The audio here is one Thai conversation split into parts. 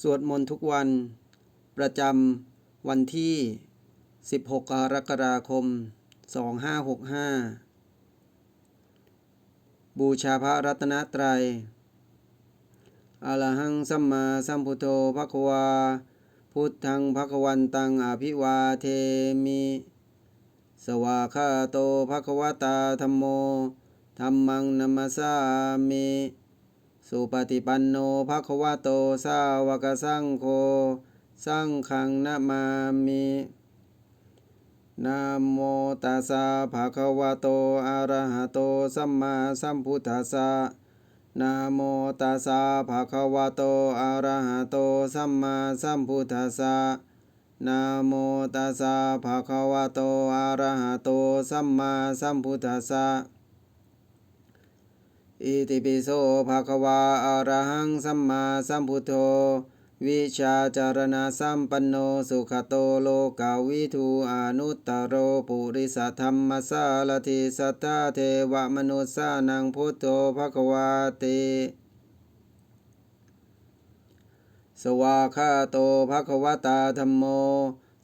สวดมนต์ทุกวัน ประจำวันที่ 16 กรกฎาคม 2565 บูชาพระรัตนตรัยอะระหังสัมมาสัมพุทโธภควา พุทธังภควันตังอภิวาเทมิ สวาคาโตภควตาธรรมโมธรรมังนัมสสามิ สุปฏิปันโนภควโตสาวกสังโฆสังฆังนามามินะโมตัสสะภะคะวะโตอะระหะโตสัมมาสัมพุทธัสสะนะโมตัสสะภะคะวะโตอะระหะโตสัมมาสัมพุทธัสสะนะโมตัสสะภะคะวะโตอะระหะโตสัมมาสัมพุทธัสสะ อิติปิโสภะคะวะอะระหังสัมมาสัมพุทโธ วิชาจารณะสัมปันโนสุขโตโลกาวิทูอนุตตโรปุริสธรรมสารติสัทธาเทวมนุสสานังพุทโธภะคะวาติสวาคาโตภะคะวตาธรรมโม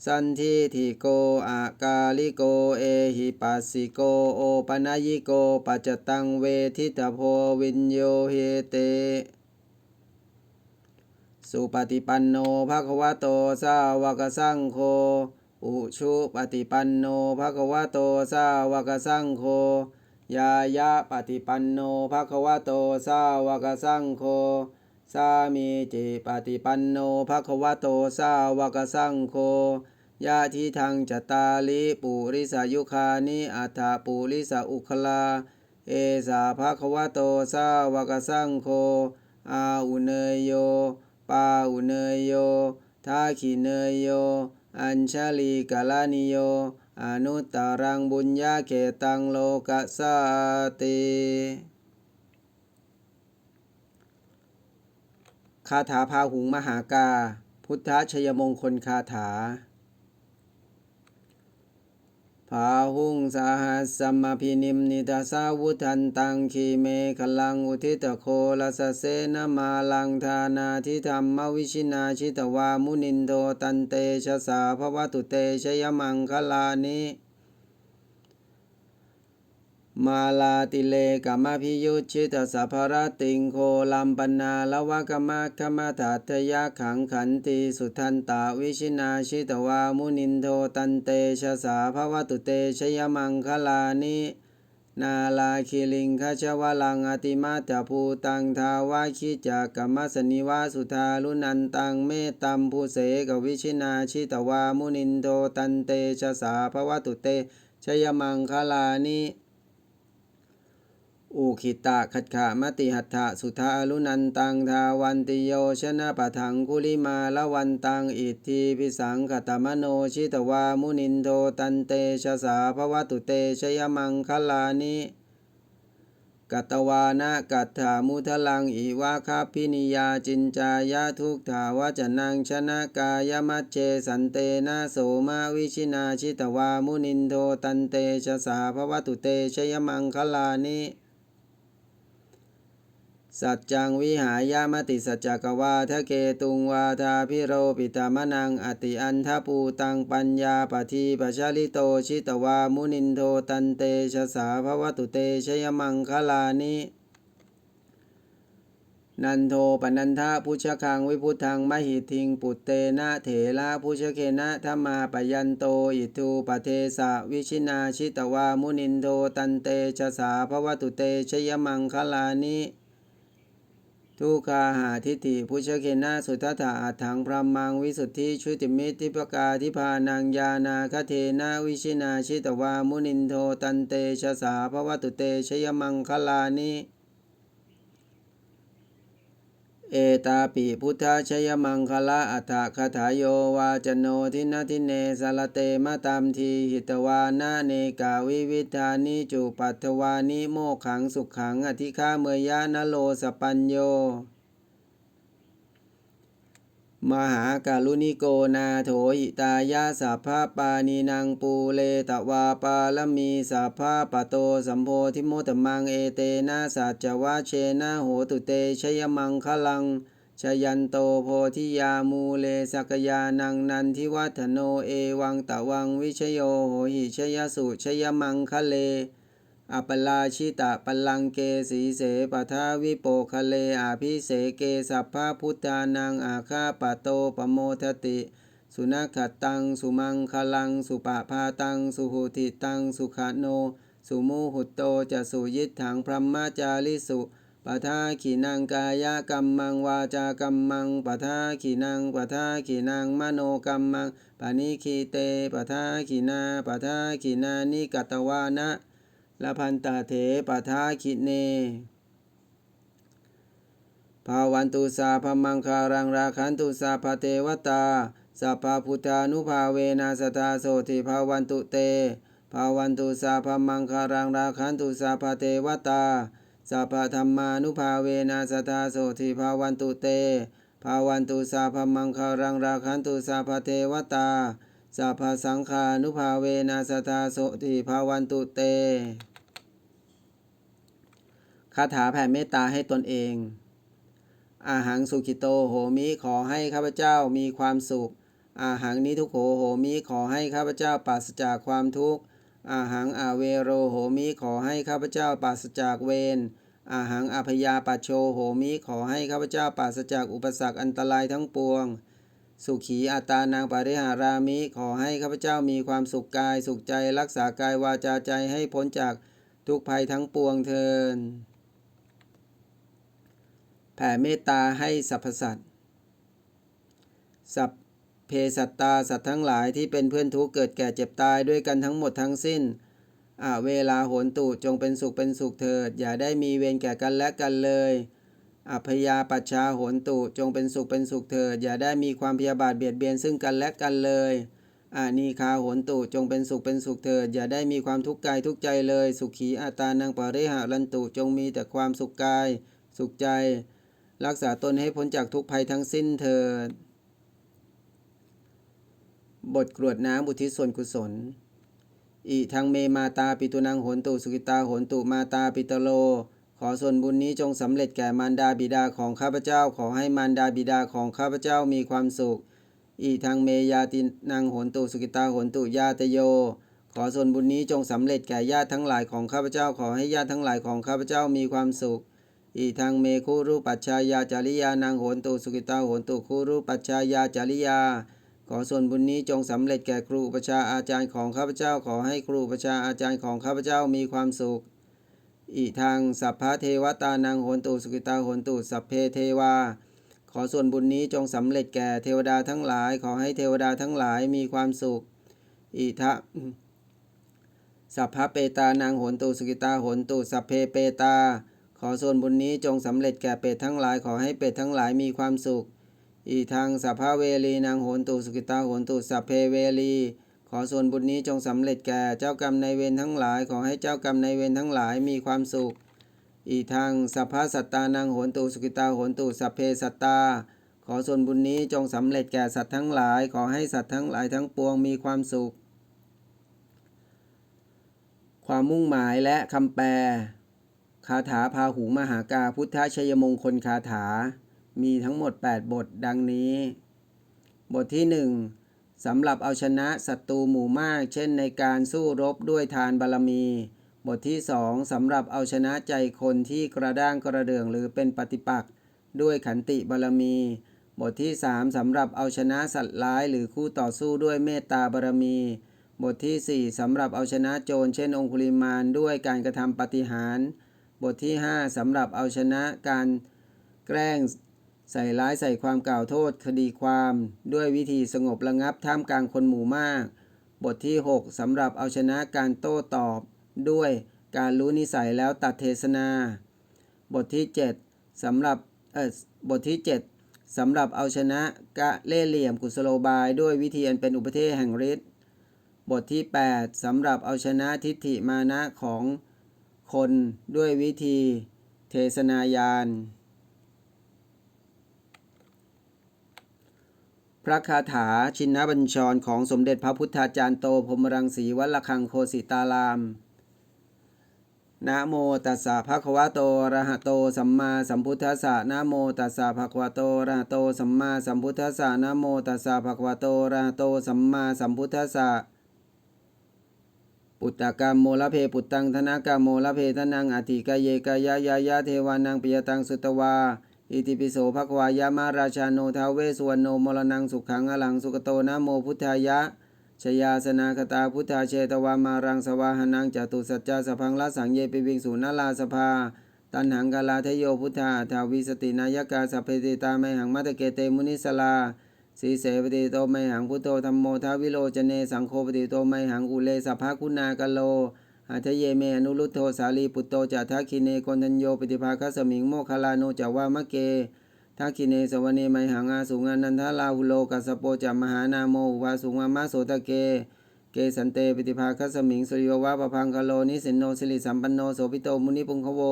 สันทิทิโกอากาลิโกเอหิปัสสิโกโอปนัยิโกปัจจตังเวทิตโพวินโยเฮเต สุปฏิปันโนภะคะวะโตสาวกสังโฆอุชุปฏิปันโนภะคะวะโตสาวกสังโฆยายะปฏิปันโนภะคะวะโตสาวกสังโฆสามีจิปฏิปันโนภะคะวะโตสาวกสังโฆ ยะทิทังจตาลิปุริสายุคานิอัฏฐปุริสาอุคลา เอสาภะควโตสาวกสังโฆอาอุเนยโย ปาอุเนยโยทาขิเนยโย อัญชลีกาลานิโย อนุตตรังบุญญาเกตังโลกัสสาติคาถาพาหุงมหากา พุทธชยมงคลคาถาาหุงสาหัสสัมมาพินิมนิทัสาวุทันตังคีเมขลังอุทิตโคลสเสนมาลังธานาทิธรรมวิชินาชิตวามุนินโตตันเตชะสาภวตุเตชยมังคลานิ มาลาติเลกามพิยุชิตสัพพรติงโคลัมปนาละวะกมะขมาตัตยะขังขันติสุทันตาวิชินาชิตวามุนินโทตันเตชะสาภวตุเตชยมังคลานินาลาคิลิงคชวลังอติมาตภูตังทาวาคิจักกมมสนิวาสุธาลุนันตังเมตัมภูเสกวิชินาชิตวามุนินโทตันเตชะสาภวตุเตชยมังคลานิ อุคิตะขัดขามติหัตถะสุธาลุนันตังทาวันติโยชนะปะทังคุลิมาละวันตังอิทธิพิสังขตมโนชิตวามุนินโทตันเตชะสาภวตุเตชยมังคลานิกัตวานะกัตถามุทลังอิวาคาพินิยาจินจายะทุกถาวจนังชนะกายมัจเจสันเตนะโสมาวิชินาชิตวามุนินโทตันเตชะสาภวตุเตชยมังคลานิ สัจจังวิหายามติสัจจกวาทะเกตุงวาทาพิโรปิตามนังอติอันทปูตังปัญญาปทีปชาลิโตชิตวามุนินโทตันเตชะสาภวตุเตชยมังคลานินันโทปนันทะพุชคังวิพุทธังมหิทิงปุตเตนะเถระพุชเคนะธรรมาปยันโตอิทูปเทสะวิชินาชิตวามุนินโทตันเตชะสาภวตุเตชยมังคลานิ ทุกขาหาทิฏฐิพุชเคนาสุทัตถาอัฏฐังพรหมังวิสุทธิชุติมิติปกาทิพานังยานาคเทนาวิชินาชิตวามุนินโทตันเตชะสาภวตุเตชยมังคลานิ เอตาปิพุทธชยมังคละอัฏฐคถาโยวาจโนทินาทิเนสารเตมะตามทีหิตวานาเนกาวิวิธานิจุปัตวานิโมขังสุขขังอธิฆาเมยานโลสปัญโย มหาการุณิโกนาโถหิตายาสัพพปานีนางปูเลตวาปาลมีสัพพปโตสัมโพธิโมตมังเอเตนะสัจจวะเชนะโหตุเตชยมังคลังชยันโตโพธิยามูเลสกยานังนันทิวัฒโนเอวังตะวังวิชโยโหหิชยสุชยมังคะเล อัปปลาชิตะปลังเกสีเสปทาวิโปคะเลอาภิเสเกสัพพะพุทธานังอาคาปะโตปโมทติ สุนัขตัง สุมังคลัง สุปะพาตัง สุหุติตัง สุขโน สุมูหุตโตจะสุยิตถังพรหมจาริสุปทาขีนังกายกัมมังวาจากัมมังปทาขีนังปทาขีนังมโนกัมมังปานิคีเตปทาขีนาปทาขีนานิกัตวานะ ละพันตาเถปทาคิเน ภาวันตุสาพมังคารังราคันตุสาพเทวตาสัพพพุทธานุภาเวนะสตาโสติภาวันตุเต ภาวันตุสาพมังคารังราคันตุสาพเทวตาสัพพธรรมานุภาเวนะสตาโสติภาวันตุเต ภาวันตุสาพมังคารังราคันตุสาพเทวตาสัพพสังฆานุภาเวนะสตาโสติภาวันตุเต คาถาแผ่เมตตาให้ตนเอง อาหังสุขิโตโหมิขอให้ข้าพเจ้ามีความสุข อาหังนิทุโขโหมิขอให้ข้าพเจ้าปราศจากความทุกข์ อาหังอาเวโรโหมิขอให้ข้าพเจ้าปราศจากเวร อาหังอภยาปัชโชโหมิขอให้ข้าพเจ้าปราศจากอุปสรรคอันตรายทั้งปวง สุขีอาตานางปาริหารามิขอให้ข้าพเจ้ามีความสุขกายสุขใจรักษากายวาจาใจให้พ้นจากทุกภัยทั้งปวงเทิน แผ่เมตตาให้สรรพสัตว์สัพเพสัตตาสัตว์ทั้งหลายที่เป็นเพื่อนทุกข์เกิดแก่เจ็บตายด้วยกันทั้งหมดทั้งสิ้นอาเวลาโหนตุจงเป็นสุขเป็นสุขเถิด อย่าได้มีเวรแก่กันและกันเลยอัพยาปัชชาโหนตุจงเป็นสุขเป็นสุขเถิด อย่าได้มีความพยาบาทเบียดเบียนซึ่งกันและกันเลยอานีคาโหนตุจงเป็นสุขเป็นสุขเถิด อย่าได้มีความทุกข์กายทุกใจเลย สุขีอาตานังปาริหารันตุจงมีแต่ความสุขกาย สุขใจ รักษาตนให้พ้นจากทุกภัยทั้งสิ้นเถิดบทกรวดน้ำอุทิศส่วนกุศลอิทังเมมาตาปิตุนังโหนตุสุกิตาโหนตุมาตาปิตโล ขอส่วนบุญนี้จงสำเร็จแก่มารดาบิดาของข้าพเจ้า ขอให้มารดาบิดาของข้าพเจ้ามีความสุขอิทังเมยาตินังโหนตุสุกิตาโหนตุญาตโย ขอส่วนบุญนี้จงสำเร็จแก่ญาติทั้งหลายของข้าพเจ้า ขอให้ญาติทั้งหลายของข้าพเจ้ามีความสุข อิทังเมคุรุปัชชายาจาริยานางโหนตุสุกิตาโหนตุคุรุปัชชายาจาริยา ขอส่วนบุญนี้จงสำเร็จแก่ครูประชาอาจารย์ของข้าพเจ้าขอให้ครูประชาอาจารย์ของข้าพเจ้ามีความสุขอิทังสัพพะเทวตานางโหนตุสุกิตาโหนตุสัพเพเทวา ขอส่วนบุญนี้จงสำเร็จแก่เทวดาทั้งหลาย ขอให้เทวดาทั้งหลายมีความสุขอิทะสัพพะเปตานางโหนตุสุกิตาโหนตุสัพเพเปตา อส่วนบุญนี้จงสำเร็จแก่เป็ดทั้งหลายขอให้เป็ดทั้งหลายมีความสุข อีทางสัพพะเวลีนางโหนตุสุกิตาโหนตุสัพเพเวลีขอส่วนบุญนี้จงสำเร็จแก่เจ้ากรรมในายเวรทั้งหลาย ขอให้เจ้ากรรมในายเวรทั้งหลายมีความสุข อีทางสัพพะสัตตานางโหนตุสุกิตาโหนตุสัพเพสัตตา ขอส่วนบุญนี้จงสำเร็จแก่สัตว์ทั้งหลาย ขอให้สัตว์ทั้งหลายทั้งปวงมีความสุข ความมุ่งหมายและคำแปล คาถาพาหูมหากาพุทธชัยมงคลคาถา มีทั้งหมด 8 บทดังนี้ บทที่ 1สำหรับเอาชนะศัตรูหมู่มาก เช่นในการสู้รบด้วยทานบารมี บทที่ 2สำหรับเอาชนะใจคนที่กระด้างกระเดื่องหรือเป็นปฏิปักษ์ด้วยขันติบารมี บทที่ 3สำหรับเอาชนะสัตว์ร้ายหรือคู่ต่อสู้ด้วยเมตตาบารมี บทที่ 4สำหรับเอาชนะโจรเช่นองคุลิมานด้วยการกระทำปฏิหารย์ บทที่ 5สำหรับเอาชนะการแกล้งใส่ร้ายใส่ความกล่าวโทษคดีความ ด้วยวิธีสงบระงับท่ามกลางคนหมู่มาก บทที่ 6สำหรับเอาชนะการโต้ตอบ ด้วยการรู้นิสัยแล้วตัดเทศนา บทที่ 7สำหรับเออบทที่ 7สำหรับเอาชนะกะเล่เหลี่ยมกุศโลบาย ด้วยวิธีอันเป็นอุปเทศแห่งฤทธิ์บทที่ 8สำหรับเอาชนะทิฏฐิมานะของ คนด้วยวิธีเทศนายาน พระคาถาชินบัญชรของสมเด็จพระพุทธาจารย์โตพรมรังสีวัดระฆังโคสิตารามนะโมตัสสะภะคะวะโตอะระหะโตสัมมาสัมพุทธัสสะนะโมตัสสะภะคะวะโตอะระหะโตสัมมาสัมพุทธัสสะนะโมตัสสะภะคะวะโตอะระหะโตสัมมาสัมพุทธัสสะ ปุตตะกามโมละเพปุตตังธนากามโมละเพทนังอธิกายเยกายายายาเทวานังปิยตังสุตวาอิติปิโสภควายามาราชาโนทาเวสวรรณโนมรณังสุขังอลังสุกโตนะโมพุทธายะชยาสนาคตาพุทธาเชตวามารังสวาหนังจตุสัจจาสพังละสังเยปิวิงสูนาลาสภา ตันหังกาลาทโยพุทธาทาวิสตินายกาสัพเพติตาไมหังมัตเกเตมุนิสลา สีเสปฏิโตไมหังพุทโธธรรมโมทาวิโลจเนสังโฆปฏิโตไมหังอุเลสัพพะคุณากะโลอัทเยเมอนุรุตโธสาลีปุตโตจัททัคิเนโกนัญโยปฏิภาคสมิงโมคคลาโนจาวามะเกทักขิเนสวเนไมหังอาสุงานันทาลาหุโลกัสโปจามหานาโมวาสุงามาโสตะเก เกสันเตปฏิภาคัสมิงสุริยวะปะพังคโลนิสินโนสิริสัมปันโนโสภิโตมุนิปุงคโว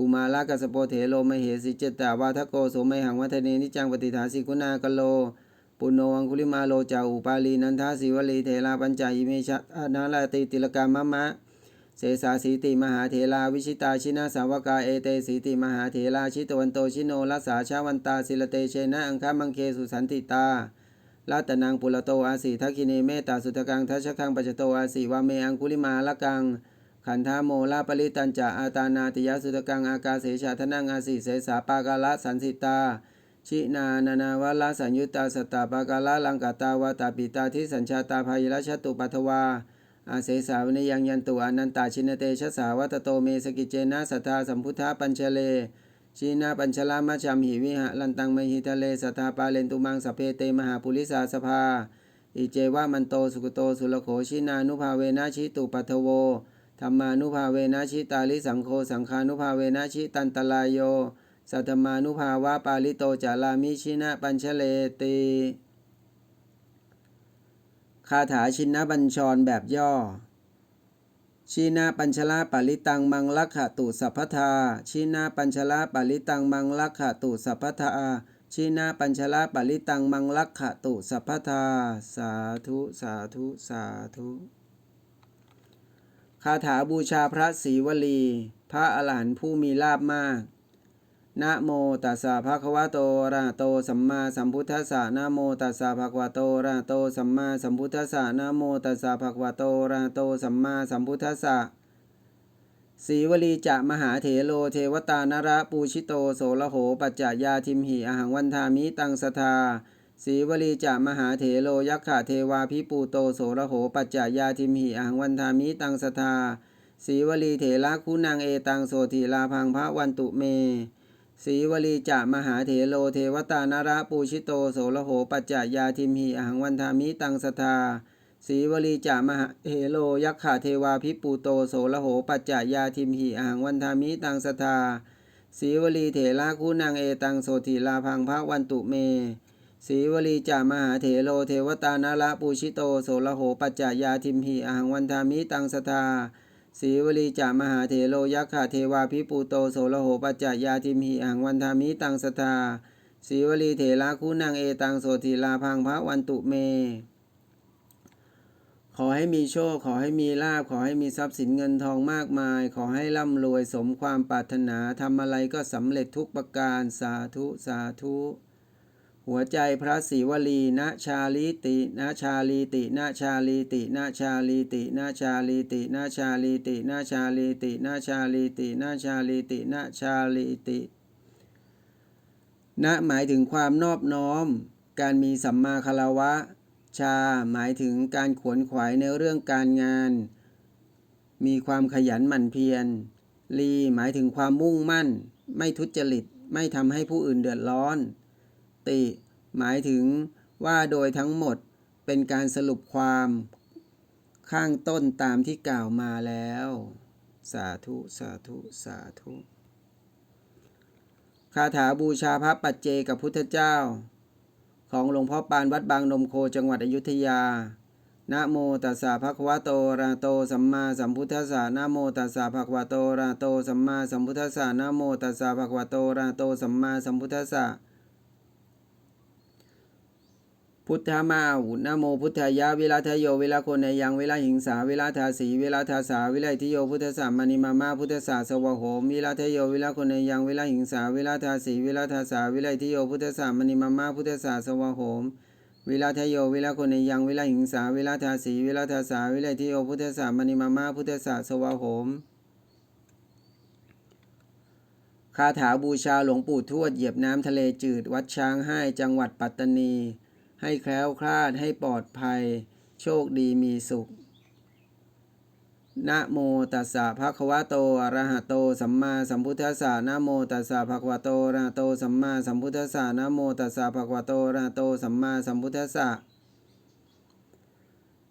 กุมาลากัสโปเถโลมเหสิเจตตาวาทโกโสมหังวัฒเนนิจังปฏิฐาสิกุณากโล ปุณโนอังคุลิมาโลจาอุปาลีนันทาสิวลีเทลาปัญจายเมชะนาลาติติลกามะมะ เสสาสีติมหาเถราวิชิตาชินาสาวกาเอเตสีติมหาเถราชิตวันโตชิโนรัสาชาวันตาศิลเตเชนะอังคามังเคสุสันติตาลาตนังปุระโตอาสีทักขิเนเมตตาสุทกังทัชคังปัจจโตอาสีวาเมอังคุลิมาละกัง ขันธาโมลาปริตันจาอาตานาติยสุตกังอากาเสชาทนังอาสีเสสาปากาละสันสิตา ชินานานาวลาสัญยุตตาสตาปากาละลังกาตาวาตาปิตาทิสัญชาตาภายรัชตุปัทวา อาเสสาวนิยังยันตุอนันตาชินเตชะสาวัตโตเมสกิเจนะสัทธาสัมพุทธาปัญเชเลชีนาปัญชลามาชัมหิวิหะลันตังมหิทะเลสัทธาปาเลนตุมังสเพเตมหาปุริสาสภา อิเจวะมันโตสุกโตสุลโขชินานุภาเวนะชิตุปัทโว ธรรมานุภาเวนะชิตาลิสังโฆสังฆานุภาเวนะชิตันตลายโย สัทธมานุภาวะปาลิโตจารามิชินะปัญชเลติคาถาชินนบัญชรแบบย่อ ชีนาปัญชลาปาลิตังมังลักขตุสัพพทา ชีนาปัญชลาปาลิตังมังลักขตุสัพพทาชีนาปัญชลาปาลิตังมังลักขตุสัพพทา สาธุ สาธุ สาธุ คาถาบูชาพระศรีวลี พระอรหันต์ผู้มีลาบมาก นะโมตัสสะภะคะวะโตอะระหะโตสัมมาสัมพุทธัสสะนะโมตัสสะภะคะวะโตอะระหะโตสัมมาสัมพุทธัสสะนะโมตัสสะภะคะวะโตอะระหะโตสัมมาสัมพุทธัสสะสีวลีจะมหาเถโลเทวตานระปูชิโตโสระโหปัจจายาทิมหิอหังวันทามิตังสทา สีวลีจะมหาเถโลยักขะเทวาพิปูโตโสระโหปัจจายาทิมหิอังวันทามิตังสทาสีวลีเถระคุณังเอตังโสธีลาพังพระวันตุเมสีวลีจะมหาเถโลเทวตานระปูชิโตโสระโหปัจจายาทิมหิอังวันทามิตังสทาสีวลีจะมหาเถโลยักขะเทวาพิปูโตโสระโหปัจจายาทิมหิอังวันทามิตังสทาสีวลีเถระคุณังเอตังโสธีลาพังพระวันตุเม สีวลีจามหาเถโลเทวตานาระปูชิโตโสระโหปัจจายาทิมหิอหังวันทามิตังสทาสีวลีจามหาเถโลยักขะเทวาพิปูโตโสระโหปัจจายาทิมหิอหังวันทามิตังสทาสีวลีเถระคู่นางเอตังโสธีลาพังพระวันตุเม ขอให้มีโชค ขอให้มีลาภขอให้มีทรัพย์สินเงินทองมากมาย ขอให้ร่ำรวยสมความปรารถนาทำอะไรก็สำเร็จทุกประการสาธุสาธุ หัวใจพระศรีวลีนชาลีตินชาลีตินชาลีตินชาลีตินชาลีตินชาลีตินชาลีตินชาลีตินชาลีตินชาลีตินะหมายถึงความนอบน้อม การมีสัมมาคารวะ ชาหมายถึงการขวนขวายในเรื่องการงาน มีความขยันหมั่นเพียร ลีหมายถึงความมุ่งมั่น ไม่ทุจริต ไม่ทำให้ผู้อื่นเดือดร้อน ติ หมายถึงว่าโดยทั้งหมดเป็นการสรุปความข้างต้นตามที่กล่าวมาแล้ว สาธุ สาธุ สาธุคาถาบูชาพระปัจเจกับพุทธเจ้า ของหลวงพ่อปานวัดบางนมโคจังหวัดอยุธยานะโมตัสสะภะคะวะโตระโตสัมมาสัมพุทธัสสะนะโมตัสสะภะคะวะโตระโตสัมมาสัมพุทธัสสะนะโมตัสสะภะคะวะโตระโตสัมมาสัมพุทธัสสะ พุทธมาหุนโมพุทธายะเวิราทโยเวิราโคนในยังเวิราหิงสาเวิราทาสีเวิราทาสาเวิราทิโยพุทธสามณีมามาพุทธสาสวะโหมเวิราทโยเวิราโคนในยังเวิราหิงสาเวิราทาสีเวิราทาสาเวิราทิโยพุทธสามณีมามาพุทธสาสวะโหมเวิราทโยเวิราโคนในยังเวิราหิงสาเวิราทาสีเวิราทาสาเวิราทิโยพุทธสามณีมามาพุทธสาสวะโหมคาถาบูชาหลวงปู่ทวดเหยียบน้ำทะเลจืดวัดช้างให้จังหวัดปัตตานี ให้แคล้วคลาดให้ปลอดภัย โชคดีมีสุข นะโมตัสสะภะคะวะโตอะระหะโต สัมมาสัมพุทธัสสะนะโมตัสสะภะคะวะโตอะระหะโต สัมมาสัมพุทธัสสะนะโมตัสสะภะคะวะโตอะระหะโต สัมมาสัมพุทธัสสะ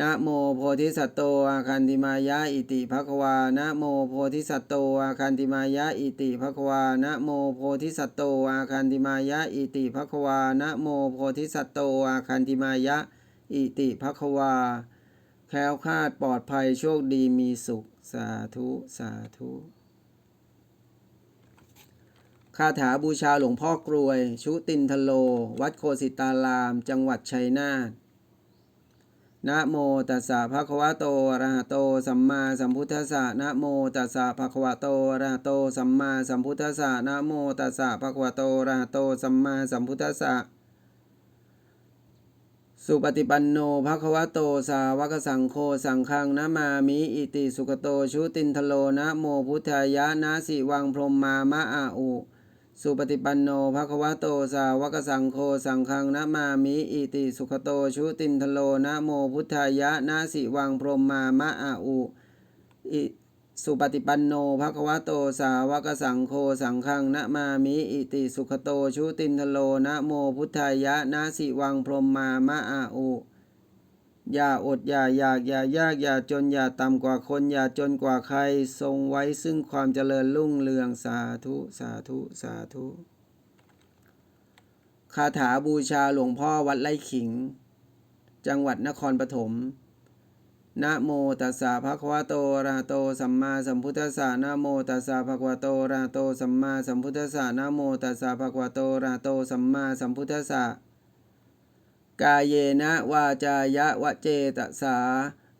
นะโมโพธิสัตโตอาคันติมายะอิติภควานะโมโพธิสัตโตอาคันติมายะอิติภควานะโมโพธิสัตโตอาคันติมายะอิติภควานะโมโพธิสัตโตอาคันติมายะอิติภควา แคล้วคลาดปลอดภัยโชคดีมีสุข สาธุสาธุคาถาบูชาหลวงพ่อกรวย ชุตินทโล วัดโคสิตาราม จังหวัดชัยนาท นะโมตัสสะภะคะวะโตอะระหะโต สัมมาสัมพุทธัสสะนะโมตัสสะภะคะวะโตอะระหะโต สัมมาสัมพุทธัสสะนะโมตัสสะภะคะวะโตอะระหะโต สัมมาสัมพุทธัสสะสุปฏิปันโนภะคะวะโต สาวกสังโฆ สังฆังนะมามิ อิติสุขโต ชุตินทโลนะโมพุทธายะนะสิวังพรหมมามะอาอุ สุปฏิปันโนภะคะวะโตสาวกสังโฆสังฆังนะมามิอิติสุขโตชุตินทโลนะโมพุทธายะนะสิวังพรหมมามะอาอุอิสุปฏิปันโนภะคะวะโตสาวกสังโฆสังฆังนะมามิอิติสุขโตชุตินทโลนะโมพุทธายะนะสิวังพรหมมามะอาอุ อย่าอดอย่าอยากอย่ายากอย่าจนอย่าต่ำกว่าคน อย่าจนกว่าใคร ทรงไว้ซึ่งความเจริญรุ่งเรืองสาธุสาธุสาธุคาถาบูชาหลวงพ่อวัดไร่ขิง จังหวัดนครปฐมนะโมตัสสะภะคะวะโตอะระหะโตสัมมาสัมพุทธัสสะนะโมตัสสะภะคะวะโตอะระหะโตสัมมาสัมพุทธัสสะนะโมตัสสะภะคะวะโตอะระหะโตสัมมาสัมพุทธัสสะ กายเยนะวาจายะวะเจตสา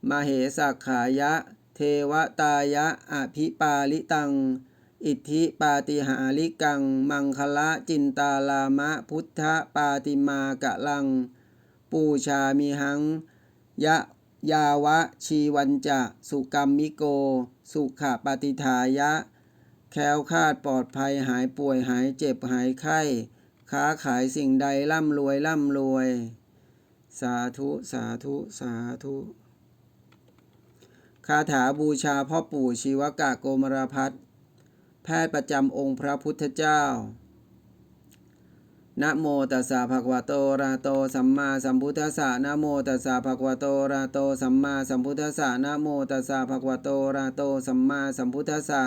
มาเหสักขายะ เทวตายะอภิปาลิตัง อิทธิปาติหาริกัง มังคละจินตาลามะพุทธปาติมากะลัง ปูชามิหัง ยะยาวะชีวันจะสุกรรมมิโก สุขปฏิทายะ แคล้วคาดปลอดภัยหายป่วยหายเจ็บหายไข้ ค้าขายสิ่งใดร่ำรวยร่ำรวย สาธุสาธุสาธุคาถาบูชาพ่อปู่ชีวกะโกมารพัฒน์แพทย์ประจำองค์พระพุทธเจ้า นะโมตัสสะภะคะวะโตระโตสัมมาสัมพุทธัสสะนะโมตัสสะภะคะวะโตระโตสัมมาสัมพุทธัสสะนะโมตัสสะภะคะวะโตระหะโตสัมมาสัมพุทธัสสะ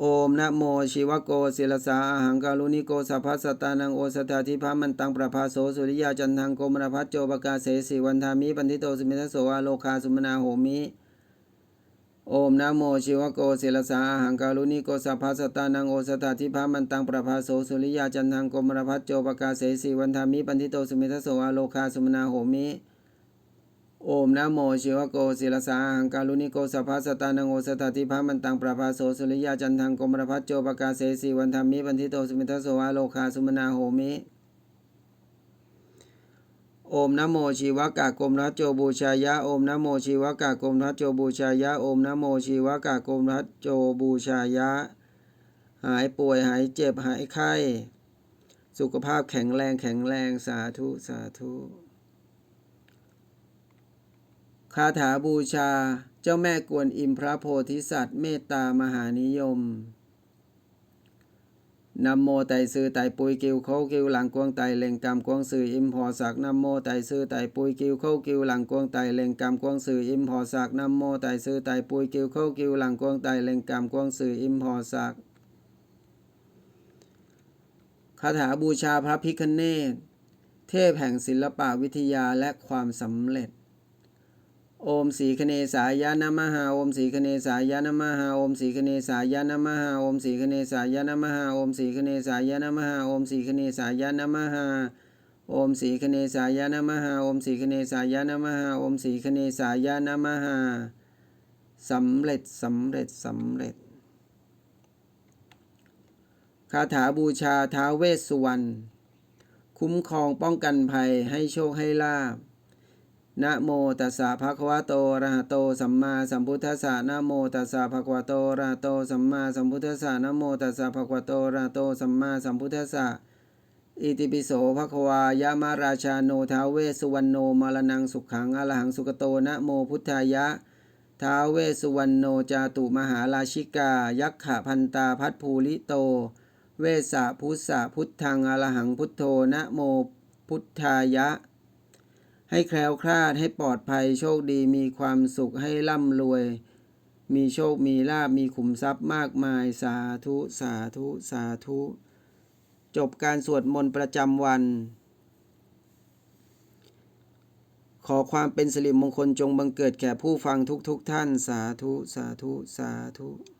โอมนะโมชีวโกศิลสาหังกาลุนิโกสัพพสตตานังโอสถาธิพามันตังประภาโสสุริยาจันทังโกมรพัชโจปกาเสสิวันธามิปันทิโตสุมิทโสอาโลคาสุมนาโหมิ โอมนะโมชีวโกศิลสาหังกาลุนิโกสัพพสตตานังโอสถาธิพามันตังประภาโสสุริยาจันทังโกมรพัชโจปกาเสสิวันธามิปันทิโตสุมิทโสอาโลคาสุมนาโหมิ โอมนะโมชิวโกศิลสาหังการุณิโกสัพพสตานังโอสตติภามันตังประภาโสสุริยาจันทังกมรพัชโจปกาเสสีวันธรรมิปันทิโตสมิทโสวาโลคาสุมนาโหมิ โอมนะโมชีวกะกรมรัชโจบูชายะโอมนะโมชีวกะกรมรัชโจบูชายะโอมนะโมชีวกะกรมรัชโจบูชายะ หายป่วยหายเจ็บหายไข้ สุขภาพแข็งแรงแข็งแรงสาธุสาธุ คาถาบูชา เจ้าแม่กวนอิมพระโพธิสัตว์ เมตตามหานิยมนำโมไตซื้อไตปุยกิวเข้ากิวหลังกวงไตเล็งกำกวงสื่ออิมพอสักนำโมไตซื้อไตปุยกิวเขากิวหลังกวงไตเล็งกำกวงสื่ออิมพอสักนำโมไตซื้อไตปุยกิวเขากิวหลังกวงไตเล็งกำกวงสื่ออิมพอสักคาถาบูชาพระพิคเนตเทพแห่งศิลปวิทยาและความสำเร็จ โอมสีคเนสายะนะมหาโอมสีคเนสายะนะมหาโอมสีคเนสายะนะมหาโอมสีคเนสายะนะมหาโอมสีคเนสายะนะมหาโอมสีคเนสายะนะมหาโอมสีคเนสายะนะมหาโอมสีคเนสายะนะมหาโอมสีคเนสายะนมหาสำเร็จสำเร็จสำเร็จคาถาบูชาท้าเวสสุวรรณคุ้มครองป้องกันภัยให้โชคให้ลาบ นะโมตัสสะภะคะวะโตอะระหะโตสัมมาสัมพุทธัสสะนะโมตัสสะภะคะวะโตอะระหะโตสัมมาสัมพุทธัสสะนะโมตัสสะภะคะวะโตอะระหะโตสัมมาสัมพุทธัสสะอิติปิโสภะคะวายะมะราชาโนทาวเวสุวรรณโนมรณังสุขังอรหังสุกโตนะโมพุทธายะทาวเวสุวรรณโนจาตุมหาราชิกา ยักขะพันตาพัทภูลิโต เวสสะพุทธะพุทธังอรหังพุทโธนะโมพุทธายะ ให้แคล้วคลาดให้ปลอดภัยโชคดีมีความสุขให้ร่ำรวย มีโชคมีลาบมีขุมทรัพย์มากมายสาธุสาธุสาธุ จบการสวดมนต์ประจำวัน ขอความเป็นสิริมงคลจงบังเกิดแก่ผู้ฟังทุกๆทท่านสาธุสาธุสาธุ